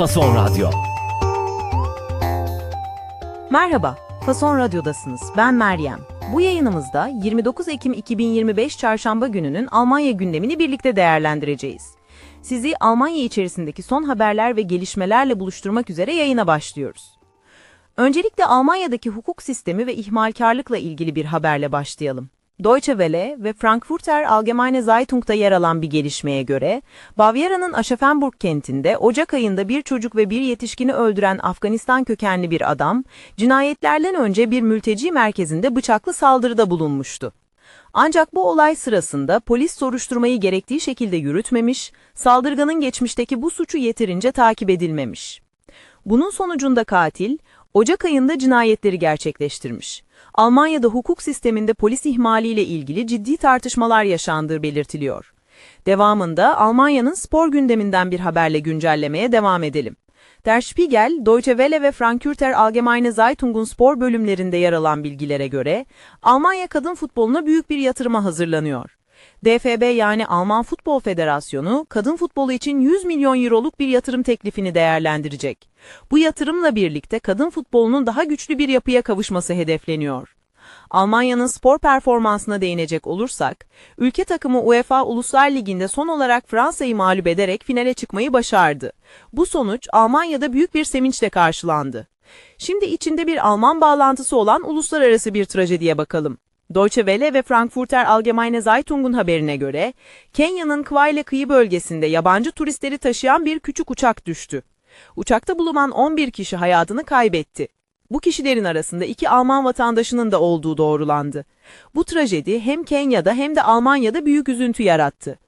Fason Radyo. Merhaba, Fason Radyo'dasınız. Ben Meryem. Bu yayınımızda 29 Ekim 2025 Çarşamba gününün Almanya gündemini birlikte değerlendireceğiz. Sizi Almanya içerisindeki son haberler ve gelişmelerle buluşturmak üzere yayına başlıyoruz. Öncelikle Almanya'daki hukuk sistemi ve ihmalkarlıkla ilgili bir haberle başlayalım. Deutsche Welle ve Frankfurter Allgemeine Zeitung'da yer alan bir gelişmeye göre, Bavyera'nın Aschaffenburg kentinde Ocak ayında bir çocuk ve bir yetişkini öldüren Afganistan kökenli bir adam, cinayetlerden önce bir mülteci merkezinde bıçaklı saldırıda bulunmuştu. Ancak bu olay sırasında polis soruşturmayı gerektiği şekilde yürütmemiş, saldırganın geçmişteki bu suçu yeterince takip edilmemiş. Bunun sonucunda katil, Ocak ayında cinayetleri gerçekleştirmiş. Almanya'da hukuk sisteminde polis ihmaliyle ilgili ciddi tartışmalar yaşandığı belirtiliyor. Devamında Almanya'nın spor gündeminden bir haberle güncellemeye devam edelim. Der Spiegel, Deutsche Welle ve Frankfurter Allgemeine Zeitung'un spor bölümlerinde yer alan bilgilere göre, Almanya kadın futboluna büyük bir yatırıma hazırlanıyor. DFB yani Alman Futbol Federasyonu, kadın futbolu için 100 milyon euroluk bir yatırım teklifini değerlendirecek. Bu yatırımla birlikte kadın futbolunun daha güçlü bir yapıya kavuşması hedefleniyor. Almanya'nın spor performansına değinecek olursak, ülke takımı UEFA Uluslar Ligi'nde son olarak Fransa'yı mağlup ederek finale çıkmayı başardı. Bu sonuç Almanya'da büyük bir sevinçle karşılandı. Şimdi içinde bir Alman bağlantısı olan uluslararası bir trajediye bakalım. Deutsche Welle ve Frankfurter Allgemeine Zeitung'un haberine göre, Kenya'nın Kwale kıyı bölgesinde yabancı turistleri taşıyan bir küçük uçak düştü. Uçakta bulunan 11 kişi hayatını kaybetti. Bu kişilerin arasında iki Alman vatandaşının da olduğu doğrulandı. Bu trajedi hem Kenya'da hem de Almanya'da büyük üzüntü yarattı.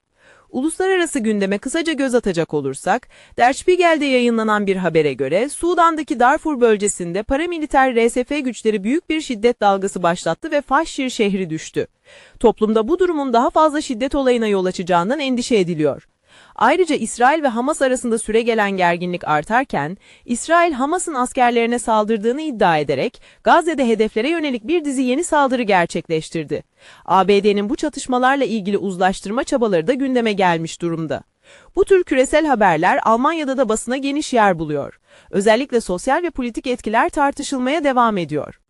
Uluslararası gündeme kısaca göz atacak olursak, Der Spiegel'de yayınlanan bir habere göre Sudan'daki Darfur bölgesinde paramiliter RSF güçleri büyük bir şiddet dalgası başlattı ve Faşşir şehri düştü. Toplumda bu durumun daha fazla şiddet olayına yol açacağından endişe ediliyor. Ayrıca İsrail ve Hamas arasında süregelen gerginlik artarken, İsrail Hamas'ın askerlerine saldırdığını iddia ederek Gazze'de hedeflere yönelik bir dizi yeni saldırı gerçekleştirdi. ABD'nin bu çatışmalarla ilgili uzlaştırma çabaları da gündeme gelmiş durumda. Bu tür küresel haberler Almanya'da da basına geniş yer buluyor. Özellikle sosyal ve politik etkiler tartışılmaya devam ediyor.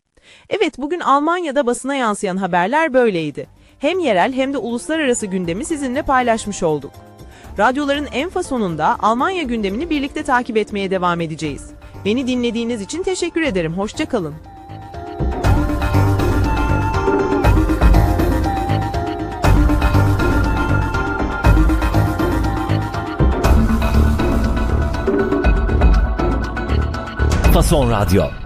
Evet bugün Almanya'da basına yansıyan haberler böyleydi. Hem yerel hem de uluslararası gündemi sizinle paylaşmış olduk. Radyoların en fasonunda Almanya gündemini birlikte takip etmeye devam edeceğiz. Beni dinlediğiniz için teşekkür ederim. Hoşçakalın. Fason Radyo.